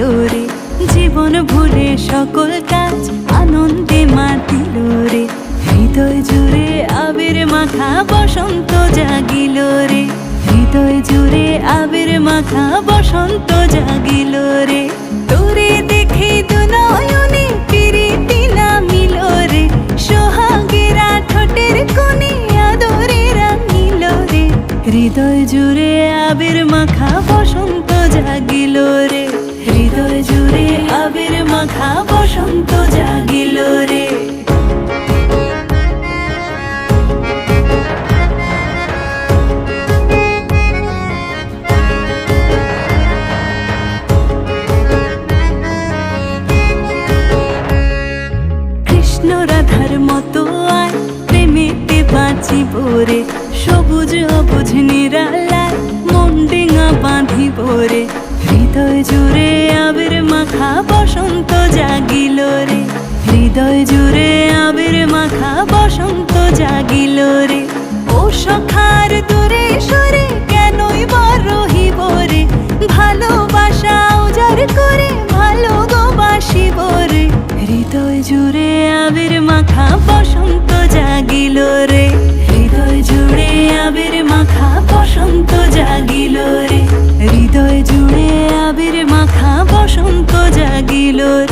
হাসিল রে জীবন ভুলে সকল কাজ আনন্দে মাতিল রে হৃদয় জুড়ে আবির মাখা বসন্ত জাগিল রে। হৃদয় জুড়ে আবির মাখা বসন্ত জাগিল হৃদয় জুড়ে আবির মাখা বসন্ত জাগিল রে। হৃদয় জুড়ে আবির মাখা বসন্ত জাগিল রে। কৃষ্ণ রাধার মতো আয় প্রেমেতে বাঁচিব রে। রে। হৃদয় জুড়ে আবির মাখা বসন্ত জাগিল রে। হৃদয় জুড়ে আবির মাখা বসন্ত জাগিল রে। ও সখার দূরে সরে কেনই বর রহিব রে। ভালোবাসা উজাড় করে ভালো গো বাসিব রে। হৃদয় জুড়ে আবির মাখা বসন্ত জাগিল রে। হৃদয় জুড়ে আবির মাখা বসন্ত জাগিল রে। হৃদয়